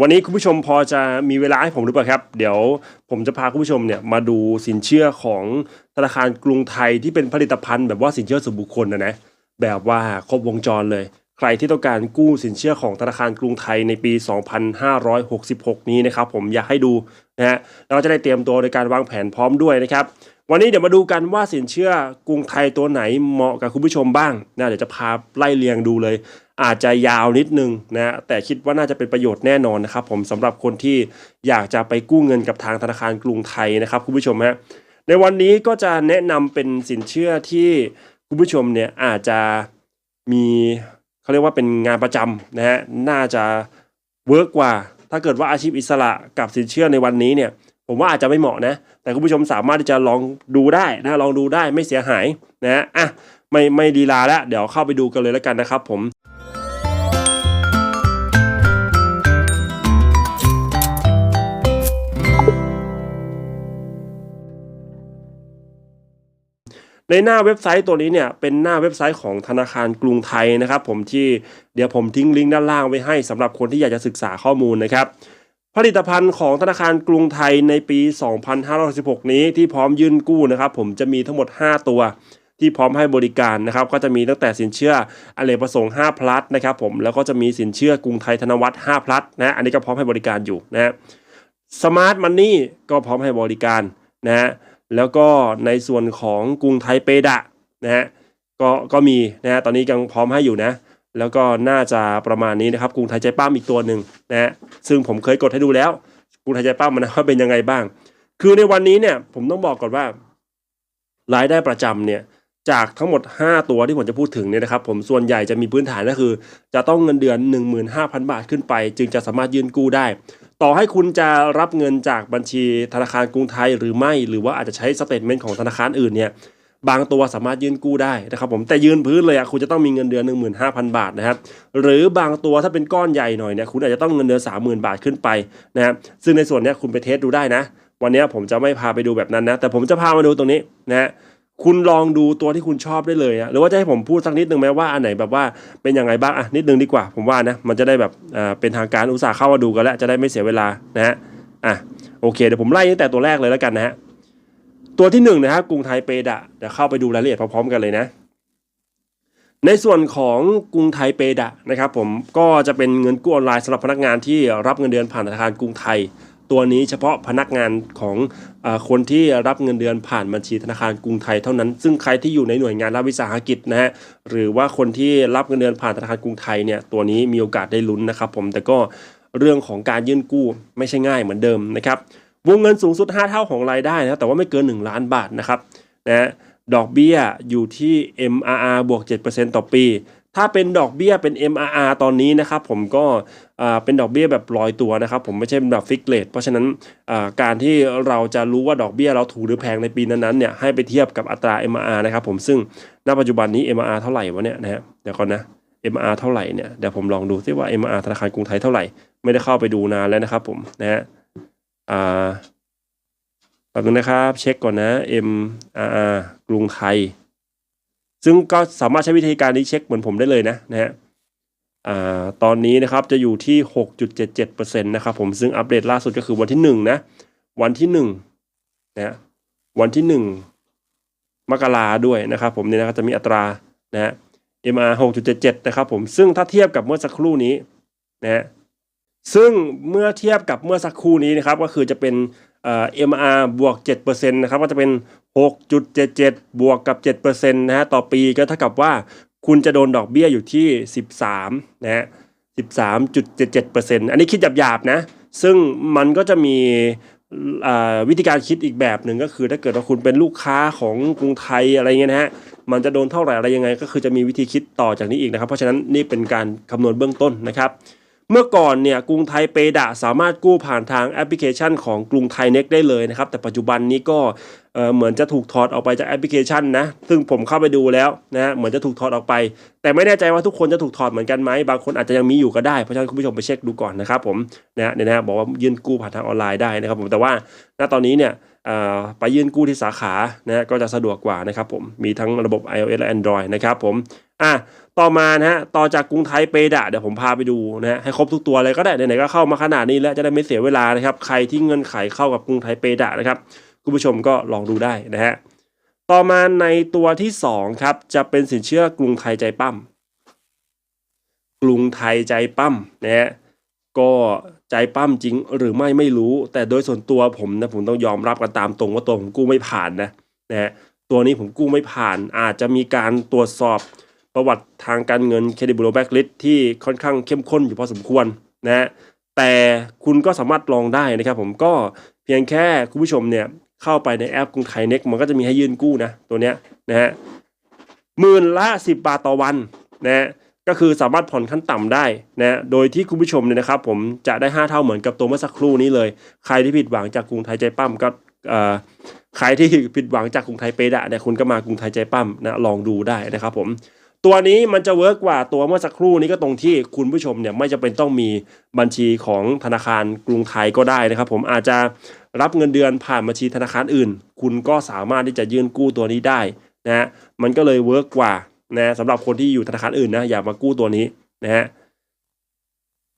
วันนี้คุณผู้ชมพอจะมีเวลาให้ผมหรือเปล่าครับ เดี๋ยวผมจะพาคุณผู้ชมเนี่ยมาดูสินเชื่อของธนาคารกรุงไทยที่เป็นผลิตภัณฑ์แบบว่าสินเชื่อส่วนบุคคลนะนะแบบว่าครบวงจรเลย ใครที่ต้องการกู้สินเชื่อของธนาคารกรุงไทยในปี 2566 นี้นะครับผมอยากให้ดูนะฮะแล้วก็จะได้เตรียมตัวในการวางแผนพร้อมด้วยนะครับ วันนี้เดี๋ยวมาดูกันว่าสินเชื่อกรุงไทยตัวไหนเหมาะกับคุณผู้ชมบ้างนะเดี๋ยวจะพาไล่เรียงดูเลย อาจจะยาวนิดนึงนะแต่คิดว่าน่าจะเป็นประโยชน์แน่นอนนะครับผมสำหรับคนที่อยากจะไปกู้เงินกับทางธนาคารกรุงไทยนะครับคุณผู้ชมฮะในวันนี้ก็จะแนะนำเป็นสินเชื่อที่คุณผู้ชมเนี่ยอาจจะมีเขาเรียกว่าเป็นงานประจำนะฮะน่าจะเวิร์กกว่า ถ้าเกิดว่าอาชีพอิสระกับสินเชื่อในวันนี้เนี่ย ผมว่าอาจจะไม่เหมาะนะ แต่คุณผู้ชมสามารถที่จะลองดูได้นะลองดูได้ไม่เสียหายนะอะไม่ไม่ดีลาแล้ว เดี๋ยวเข้าไปดูกันเลยแล้วกันนะครับผมในหน้าเว็บไซต์ตัวนี้เนี่ยเป็นหน้าเว็บไซต์ของธนาคารกรุงไทยนะครับ ผมที่เดี๋ยวผมทิ้งลิงก์ด้านล่างไว้ให้สำหรับคนที่อยากจะศึกษาข้อมูลนะครับ ผลิตภัณฑ์ของธนาคารกรุงไทยในปี 2516นี้ที่พร้อมยื่นกู้นะครับ ผมจะมีทั้งหมด 5 ตัวที่พร้อมให้บริการนะครับ ก็จะมีตั้งแต่สินเชื่ออเนกประสงค์5 plus นะครับผมแล้วก็จะมีสินเชื่อกรุงไทยธนวัฒน์5 plus นะอันนี้ก็พร้อมให้บริการอยู่นะฮะสมาร์ทมันนี่ก็พร้อมให้บริการนะฮะแล้วก็ในส่วนของกรุงไทยเปดะนะฮะก็ก็มีนะฮะตอนนี้ยังพร้อมให้อยู่นะ แล้วก็น่าจะประมาณนี้นะครับกรุงไทยใจป้ามอีกตัวหนึ่งนะฮะซึ่งผมเคยกดให้ดูแล้วกรุงไทยใจป้ามมันนะว่าเป็นยังไงบ้าง คือในวันนี้เนี่ยผมต้องบอกก่อนว่ารายได้ประจำเนี่ยจากทั้งหมด 5 ตัวที่ผมจะพูดถึงเนี่ยนะครับ ผมส่วนใหญ่จะมีพื้นฐานก็คือ จะต้องเงินเดือน 15,000 บาทขึ้นไป จึงจะสามารถยื่นกู้ได้ ต่อให้คุณจะรับเงินจากบัญชีธนาคารกรุงไทยหรือไม่ หรือว่าอาจจะใช้สเตทเมนต์ของธนาคารอื่นเนี่ย บางตัวสามารถยื่นกู้ได้นะครับผมแต่ยืนพื้นเลยอะคุณจะต้องมีเงินเดือน 15,000 บาทนะครับหรือบางตัวถ้าเป็นก้อนใหญ่หน่อยเนี่ยคุณอาจจะต้องเงินเดือน 30,000 บาทขึ้นไปนะครับซึ่งในส่วนนี้คุณไปเทสดูได้นะ วันนี้ผมจะไม่พาไปดูแบบนั้นนะ แต่ผมจะพามาดูตรงนี้นะฮะคุณลองดูตัวที่คุณชอบได้เลยอะหรือว่าจะให้ผมพูดสักนิดนึงไหมว่าอันไหนแบบว่าเป็นยังไงบ้างอะนิดนึงดีกว่า ผมว่านะมันจะได้แบบอ่าเป็นทางการอุตส่าห์เข้ามาดูกันแล้วจะได้ไม่เสียเวลานะฮะอะโอเคเดี๋ยวผมไล่ตั้งแต่ตัวแรกเลยแล้วกันนะฮะ ตัวที่หนึ่งนะครับกรุงไทยเปดะเดี๋ยวเข้าไปดูรายละเอียดพร้อมๆกันเลยนะ ในส่วนของกรุงไทยเปดะนะครับผมก็จะเป็นเงินกู้ออนไลน์สำหรับพนักงานที่รับเงินเดือนผ่านธนาคารกรุงไทย ตัวนี้เฉพาะพนักงานของอคนที่รับเงินเดือนผ่านบัญชีธนาคารกรุงไทยเท่านั้น ซึ่งใครที่อยู่ในหน่วยงานรัฐวิสาหกิจนะฮะหรือว่าคนที่รับเงินเดือนผ่านธนาคารกรุงไทยเนี่ยตัวนี้มีโอกาสได้ลุ้นนะครับผมแต่ก็เรื่องของการยื่นกู้ไม่ใช่ง่ายเหมือนเดิมนะครับ วงเงินสูงสุด 5 เท่าของรายได้นะแต่ว่าไม่เกิน 1 ล้านบาทนะครับนะดอกเบี้ยอยู่ที่ MRR บวก 7%ต่อปี ถ้าเป็นดอกเบี้ยเป็น MRR ตอนนี้นะครับผมก็อ่าเป็นดอกเบี้ยแบบลอยตัวนะครับ ผมไม่ใช่เป็นแบบฟิกเลทเพราะฉะนั้นอ่าการที่เราจะรู้ว่าดอกเบี้ยเราถูกหรือแพงในปีนั้นๆเนี่ยให้ไปเทียบกับอัตรา MRR นะครับผมซึ่งณปัจจุบันนี้ MRR เท่าไหร่วะเนี่ยนะฮะเดี๋ยวก่อนนะ MRR เท่าไหร่เนี่ยเดี๋ยวผมลองดูซิว่า MRR ธนาคารกรุงไทยเท่าไหร่ ไม่ได้เข้าไปดูนานแล้วนะครับผมนะฮะ อ่าแป๊บนึงนะครับ เช็คก่อนนะ M R R กรุงไทย ซึ่งก็สามารถใช้วิธีการนี้เช็คเหมือนผมได้เลยนะนะฮะอ่าตอนนี้นะครับจะอยู่ที่ 6.77%นะครับผมซึ่งอัปเดตล่าสุดก็คือวันที่ 1 นะ วันที่1นะวันที่ 1 มกราด้วยนะครับผมเนี่ยนะครับจะมีอัตรานะฮะ MR 6.77 นะครับผมซึ่งถ้าเทียบกับเมื่อสักครู่นี้นะฮะ ซึ่งเมื่อเทียบกับเมื่อสักครู่นี้นะครับก็คือจะเป็นเอ่อ MR บวก7%นะครับก็จะเป็น 6.77 บวกกับ7%นะฮะต่อปีก็เท่ากับว่าคุณจะโดนดอกเบี้ยอยู่ที่ 13นะฮะ13.77%อันนี้คิดหยาบๆนะ ซึ่งมันก็จะมีวิธีการคิดอีกแบบหนึ่งก็คือ ถ้าเกิดว่าคุณเป็นลูกค้าของกรุงไทยอะไรเงี้ยนะฮะมันจะโดนเท่าไหร่อะไรยังไง ก็คือจะมีวิธีคิดต่อจากนี้อีกนะครับ เพราะฉะนั้นนี่เป็นการคำนวณเบื้องต้นนะครับ เมื่อก่อนเนี่ยกรุงไทยเปดะสามารถกู้ผ่านทางแอปพลิเคชันของกรุงไทยเน็กได้เลยนะครับ แต่ปัจจุบันนี้ก็เเหมือนจะถูกถอดออกไปจากแอปพลิเคชันนะ ซึ่งผมเข้าไปดูแล้วนะเหมือนจะถูกถอดออกไป แต่ไม่แน่ใจว่าทุกคนจะถูกถอดเหมือนกันไหมบางคนอาจจะยังมีอยู่ก็ได้ เพราะฉะนั้นคุณผู้ชมไปเช็คดูก่อนนะครับผมนะฮะเนี่ยนะบอกว่ายื่นกู้ผ่านทางออนไลน์ได้นะครับผมแต่ว่าณตอนนี้เนี่ย ไปยื่นกู้ที่สาขานะก็จะสะดวกกว่านะครับผมมีทั้งระบบ iOS และ Android นะครับผมอะต่อมานะฮะต่อจากกรุงไทยเปดะเดี๋ยวผมพาไปดูนะฮะให้ครบทุกตัวเลยก็ได้ไหนๆก็เข้ามาขนาดนี้แล้วจะได้ไม่เสียเวลานะครับใครที่เงื่อนไขเข้ากับกรุงไทยเปดะนะครับคุณผู้ชมก็ลองดูได้นะฮะต่อมาในตัวที่สองครับจะเป็นสินเชื่อกรุงไทยใจปั้มกรุงไทยใจปั้มนะฮะ ก็ใจปั้มจริงหรือไม่ไม่รู้ แต่โดยส่วนตัวผมนะผมต้องยอมรับกันตามตรงว่าตัวผมกู้ไม่ผ่านนะนะฮะตัวนี้ผมกู้ไม่ผ่าน อาจจะมีการตรวจสอบประวัติทางการเงินเครดิตบูโรแบ็กลิสที่ค่อนข้างเข้มข้นอยู่พอสมควรนะฮะแต่คุณก็สามารถลองได้นะครับ ผมก็เพียงแค่คุณผู้ชมเนี่ยเข้าไปในแอปกรุงไทยเน็กมันก็จะมีให้ยื่นกู้นะตัวเนี้ยนะฮะหมื่นละ10บาทต่อวันนะฮะ ก็คือสามารถผ่อนขั้นต่ำได้นะโดยที่คุณผู้ชมเนี่ยนะครับ ผมจะได้ 5 เท่าเหมือนกับตัวเมื่อสักครู่นี้เลย ใครที่ผิดหวังจากกรุงไทยใจปั้มก็ใครที่ผิดหวังจากกรุงไทยเปดะเนี่ยคุณก็มากรุงไทยใจปั้มนะลองดูได้นะครับผมตัวนี้มันจะเวิร์กกว่าตัวเมื่อสักครู่นี้ก็ตรงที่คุณผู้ชมเนี่ยไม่จำเป็นต้องมีบัญชีของธนาคารกรุงไทยก็ได้นะครับ ผมอาจจะรับเงินเดือนผ่านบัญชีธนาคารอื่น คุณก็สามารถที่จะยื่นกู้ตัวนี้ได้นะมันก็เลยเวิร์กกว่า นะสำหรับคนที่อยู่ธนาคารอื่นนะอย่ามากู้ตัวนี้นะฮะ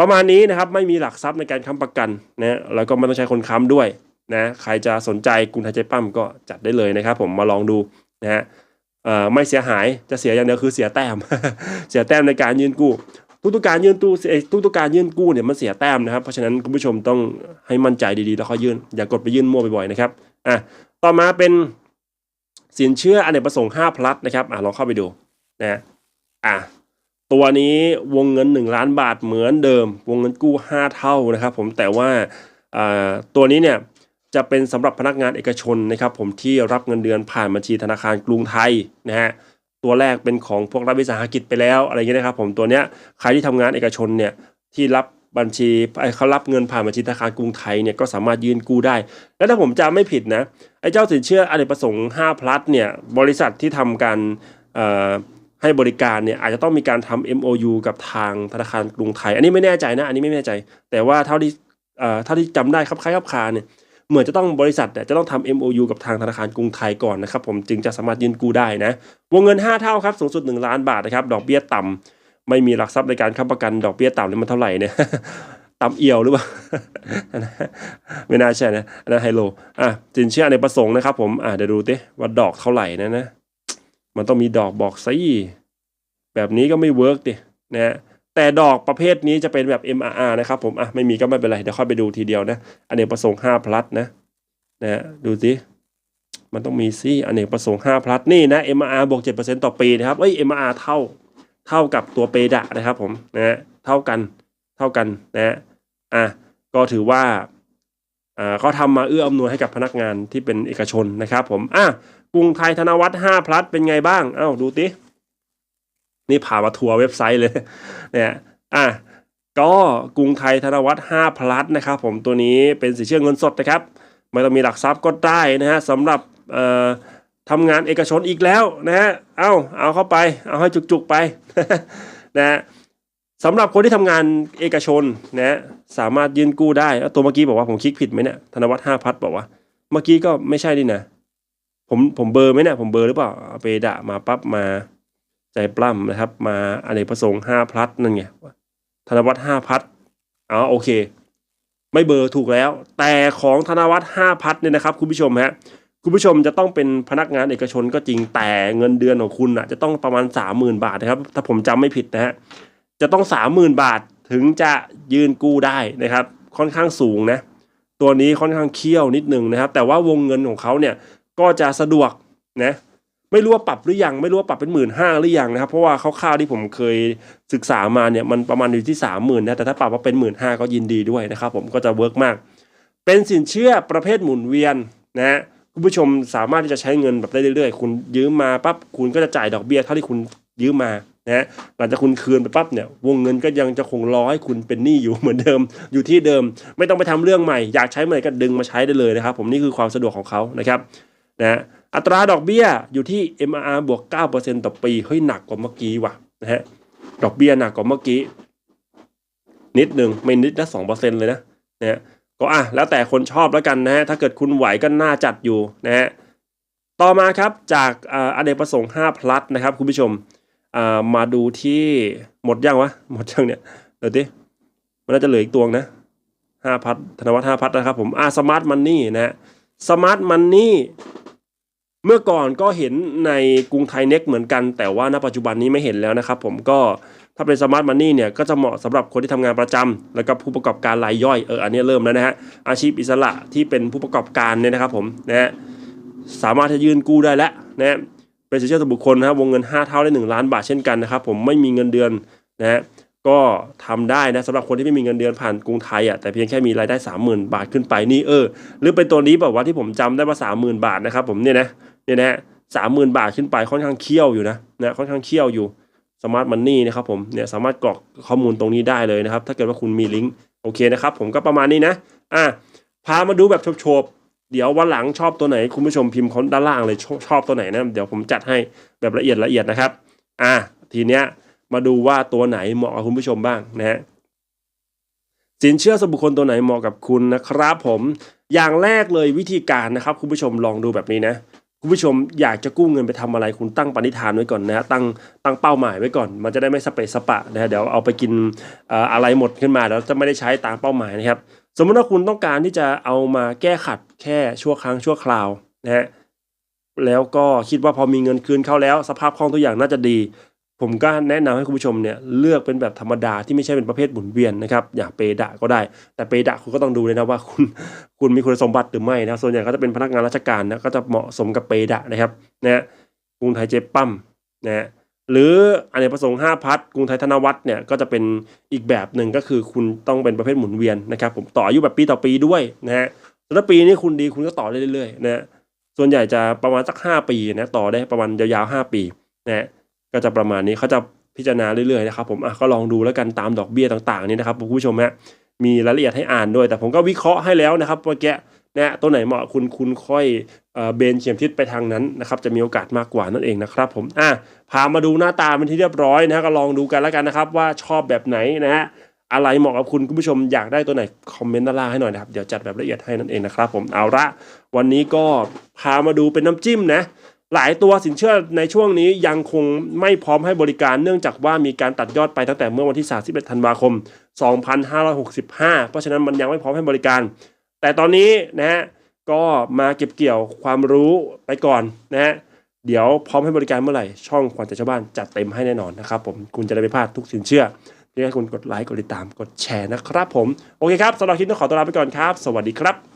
ประมาณนี้นะครับไม่มีหลักทรัพย์ในการค้ำประกันนะแล้วก็ไม่ต้องใช้คนค้ำด้วยนะใครจะสนใจกรุงไทยใจปั้มก็จัดได้เลยนะครับ ผมมาลองดูนะฮะไม่เสียหายจะเสียอย่างเดียวคือเสียแต้ม เสียแต้มในการยื่นกู้ทุกการยื่นตู้เอ่อทุกการยื่นกู้เนี่ยมันเสียแต้มนะครับ เพราะฉะนั้นคุณผู้ชมต้องให้มั่นใจดีๆ แล้วค่อยยื่นอย่ากดไปยื่นมั่วบ่อยๆนะครับอะต่อมาเป็นสินเชื่ออเนกประสงค์5 plus นะครับอะลองเข้าไปดู นะอะตัวนี้วงเงิน 1 ล้านบาทเหมือนเดิม วงเงินกู้ 5 เท่านะครับ ผมแต่ว่าอ่าตัวนี้เนี่ยจะเป็นสำหรับพนักงานเอกชนนะครับ ผมที่รับเงินเดือนผ่านบัญชีธนาคารกรุงไทยนะฮะตัวแรกเป็นของพวกรัฐวิสาหกิจไปแล้วอะไรเงี้ยนะครับ ผมตัวเนี้ยใครที่ทำงานเอกชนเนี่ยที่รับบัญชีไอ้เขารับเงินผ่านบัญชีธนาคารกรุงไทยเนี่ยก็สามารถยื่นกู้ได้ แล้วถ้าผมจำไม่ผิดนะไอ้เจ้าสินเชื่ออเนกประสงค์5 plus เนี่ยบริษัทที่ทำการเอ่อ ให้บริการเนี่ยอาจจะต้องมีการทำ MOU กับทางธนาคารกรุงไทย อันนี้ไม่แน่ใจนะ อันนี้ไม่แน่ใจ แต่ว่าเท่าที่เอ่อเท่าที่จำได้ครับคล้ายครับคาเนี่ยเหมือนจะต้องบริษัทเนี่ยจะต้องทำ MOU กับทางธนาคารกรุงไทยก่อนนะครับผมจึงจะสามารถยืนกู้ได้นะ วงเงิน 5 เท่าครับสูงสุด 1 ล้านบาทนะครับดอกเบี้ยต่ำไม่มีหลักทรัพย์ในการค้ำประกันดอกเบี้ยต่ำเนี่ยมันเท่าไหร่เนี่ยต่ำเอียวหรือเปล่าไม่น่าใช่นะอันนะไฮโลอะสินเชื่อในประสงค์นะครับผมอะเดี๋ยวดูดิว่าดอกเท่าไหร่นะนะ มันต้องมีดอกบอกซิแบบนี้ก็ไม่เวิร์กดินะฮะแต่ดอกประเภทนี้จะเป็นแบบ MRR นะครับผมอะไม่มีก็ไม่เป็นไร เดี๋ยวค่อยไปดูทีเดียวนะอเนกประสงค์5 plus นะนะฮะดูสิมันต้องมีสิอเนกประสงค์5 plus นี่นะ MRR บวก7%ต่อปีนะครับเอ้ย MRR เท่าเท่ากับตัวเปดะนะครับผมนะฮะเท่ากันเท่ากันนะฮะอะก็ถือว่าอ่าเขาทำมาเอื้ออำนวยให้กับพนักงานที่เป็นเอกชนนะครับผมอะ กรุงไทยธนวัฒน์5 plus เป็นไงบ้าง เอ้าดูตินี่พามาทัวร์เว็บไซต์เลย เนี่ย อะ ก็กรุงไทยธนวัฒน์5 plus นะครับผมตัวนี้เป็นสินเชื่อเงินสดนะครับ ไม่ต้องมีหลักทรัพย์ก็ได้นะฮะสำหรับเอ่อทำงานเอกชนอีกแล้วนะฮะ เอาเอาเข้าไป เอาให้จุกๆไปนะฮะสำหรับคนที่ทำงานเอกชนนะสามารถยื่นกู้ได้แล้วตัวเมื่อกี้บอกว่าผมคลิกผิดไหมเนี่ย ธนวัฒน์5พัทบอกว่า เมื่อกี้ก็ไม่ใช่ดินะ ผมผมเบอร์ไหมเนี่ยผมเบอร์หรือเปล่าอาไปดะมาปั๊บมาใจปล้ำนะครับ มาอเนกประสงค์5พลัสนั่นไงธนวัฒน์5พัทอ๋อโอเค ไม่เบอร์ถูกแล้ว แต่ของธนวัฒน์5พัทเนี่ยนะครับ คุณผู้ชมฮะคุณผู้ชมจะต้องเป็นพนักงานเอกชนก็จริงแต่เงินเดือนของคุณอะจะต้องประมาณ 30,000 บาทนะครับ ถ้าผมจำไม่ผิดนะฮะจะต้อง 30,000 บาทถึงจะยืนกู้ได้นะครับ ค่อนข้างสูงนะ ตัวนี้ค่อนข้างเคี่ยวนิดนึงนะครับ แต่ว่าวงเงินของเขาเนี่ย ก็จะสะดวกนะไม่รู้ว่าปรับหรือยังไม่รู้ว่าปรับเป็นหมื่นห้าหรือยังนะครับ เพราะว่าคร่าวๆที่ผมเคยศึกษามาเนี่ยมันประมาณอยู่ที่สามหมื่นนะแต่ถ้าปรับว่าเป็นหมื่นห้าก็ยินดีด้วยนะครับ ผมก็จะเวิร์กมาก เป็นสินเชื่อประเภทหมุนเวียนนะคุณผู้ชมสามารถที่จะใช้เงินแบบได้เรื่อยๆ คุณยืมมาปั๊บคุณก็จะจ่ายดอกเบี้ยเท่าที่คุณยืมมานะหลังจากคุณคืนไปปั๊บเนี่ยวงเงินก็ยังจะคงรอให้คุณเป็นหนี้อยู่เหมือนเดิม อยู่ที่เดิม ไม่ต้องไปทำเรื่องใหม่ อยากใช้เมื่อไหร่ก็ดึงมาใช้ได้เลยนะครับ ผมนี่คือความสะดวกของเขานะครับ นะอัตราดอกเบี้ยอยู่ที่ MRR บวก 9%ต่อปีเฮ้ยหนักกว่าเมื่อกี้ว่ะนะฮะดอกเบี้ยหนักกว่าเมื่อกี้ นิดหนึ่งไม่นิดนะ2%เปอร์เซ็นเลยนะนะฮะก็อะแล้วแต่คนชอบแล้วกันนะฮะถ้าเกิดคุณไหวก็น่าจัดอยู่นะฮะต่อมาครับจากอาเนกประสงค์5 plus นะครับคุณผู้ชมมาดูที่หมดยังวะหมดยังเนี่ยเดี๋ยวดิมันน่าจะเหลืออีกตัวนะห้าพัทธนวัฒน์ห้าพัทนะครับผมอ่าสมาร์ทมันนี่นะฮะสมาร์ทมันนี่ เมื่อก่อนก็เห็นในกรุงไทยเน็กเหมือนกัน แต่ว่าณปัจจุบันนี้ไม่เห็นแล้วนะครับผมก็ถ้าเป็นสมาร์ทมันนี่เนี่ยก็จะเหมาะสำหรับคนที่ทำงานประจำแล้วก็ผู้ประกอบการรายย่อยเอออันนี้เริ่มแล้วนะฮะอาชีพอิสระที่เป็นผู้ประกอบการเนี่ยนะครับผมนะฮะสามารถจะยื่นกู้ได้แล้วนะฮะเป็นสินเชื่อส่วนบุคคลนะครับวงเงิน 5 เท่าได้ 1 ล้านบาทเช่นกันนะครับผมไม่มีเงินเดือนนะฮะก็ทำได้นะสำหรับคนที่ไม่มีเงินเดือนผ่านกรุงไทยอะแต่เพียงแค่มีรายได้ 30,000 บาทขึ้นไปนี่เออ หรือเป็นตัวนี้แบบว่าที่ผมจำได้ว่า30,000 บาทนะครับผมเนี่ยนะ เนี่ยนะสามหมื่นบาทขึ้นไปค่อนข้างเคี่ยวอยู่นะนะค่อนข้างเคี่ยวอยู่สมาร์ทมันนี่นะครับผมเนี่ยสามารถกรอกข้อมูลตรงนี้ได้เลยนะครับ ถ้าเกิดว่าคุณมีลิงก์โอเคนะครับ ผมก็ประมาณนี้นะอะพามาดูแบบโฉบๆเดี๋ยววันหลังชอบตัวไหน คุณผู้ชมพิมพ์คอมด้านล่างเลยชอบชอบตัวไหนนะเดี๋ยวผมจัดให้แบบละเอียดละเอียดนะครับอะทีเนี้ยมาดูว่าตัวไหนเหมาะกับคุณผู้ชมบ้างนะฮะสินเชื่อส่วนบุคคลตัวไหนเหมาะกับคุณนะครับ ผมอย่างแรกเลยวิธีการนะครับ คุณผู้ชมลองดูแบบนี้นะ คุณผู้ชมอยากจะกู้เงินไปทำอะไรคุณตั้งปณิธานไว้ก่อนนะฮะตั้งตั้งเป้าหมายไว้ก่อน มันจะได้ไม่สเปะสปะนะฮะเดี๋ยวเอาไปกินอะไรหมดขึ้นมาแล้วจะไม่ได้ใช้ตามเป้าหมายนะครับ สมมติว่าคุณต้องการที่จะเอามาแก้ขัดแค่ชั่วครั้งชั่วคราวนะฮะแล้วก็คิดว่าพอมีเงินคืนเข้าแล้ว สภาพคล่องทุกอย่างน่าจะดี ผมก็แนะนำให้คุณผู้ชมเนี่ยเลือกเป็นแบบธรรมดาที่ไม่ใช่เป็นประเภทหมุนเวียนนะครับอย่างเปดะก็ได้ แต่เปดะคุณก็ต้องดูเลยนะว่าคุณคุณมีคุณสมบัติหรือไม่นะส่วนใหญ่ก็จะเป็นพนักงานราชการนะก็จะเหมาะสมกับเปดะนะครับนะฮะกรุงไทยเจ๊ปั้มนะฮะหรืออันเนกประสงค์5พัทกรุงไทยธนวัฒน์เนี่ยก็จะเป็นอีกแบบหนึ่งก็คือคุณต้องเป็นประเภทหมุนเวียนนะครับผมต่ออายุแบบปีต่อปีด้วยนะฮะแต่ปีนี้คุณดีคุณก็ต่อได้เรื่อยๆนะฮะส่วนใหญ่จะประมาณสัก 5 ปีนะต่อได้ประมาณยาวๆ5 ปีนะ ก็จะประมาณนี้เขาจะพิจารณาเรื่อยๆนะครับผมอะก็ลองดูแล้วกันตามดอกเบี้ยต่างๆนี่นะครับคุณผู้ชมฮะมีรายละเอียดให้อ่านด้วย แต่ผมก็วิเคราะห์ให้แล้วนะครับเมื่อกี้นะตัวไหนเหมาะคุณคุณค่อยเบนเข็มทิศไปทางนั้นนะครับจะมีโอกาสมากกว่านั่นเองนะครับผมอะพามาดูหน้าตาเป็นที่เรียบร้อยนะก็ลองดูกันแล้วกันนะครับ ว่าชอบแบบไหนนะฮะอะไรเหมาะกับคุณคุณผู้ชมอยากได้ตัวไหนคอมเมนต์ด้านล่างให้หน่อยนะครับเดี๋ยวจัดแบบละเอียดให้นั่นเองนะครับผมเอาละวันนี้ก็พามาดูเป็นน้ำจิ้มนะ หลายตัวสินเชื่อในช่วงนี้ยังคงไม่พร้อมให้บริการเนื่องจากว่ามีการตัดยอดไปตั้งแต่เมื่อวันที่ 31 ธันวาคม 2565 เพราะฉะนั้นมันยังไม่พร้อมให้บริการ แต่ตอนนี้นะฮะก็มาเก็บเกี่ยวความรู้ไปก่อนนะฮะเดี๋ยวพร้อมให้บริการเมื่อไหร่ ช่องขวัญใจชาวบ้านจัดเต็มให้แน่นอนนะครับผมคุณจะได้ไม่พลาดทุกสินเชื่อเรียกให้คุณกดไลค์กดติดตามกดแชร์นะครับผมโอเคครับสำหรับคลิปนี้ขอตัวลาไปก่อนครับ สวัสดีครับ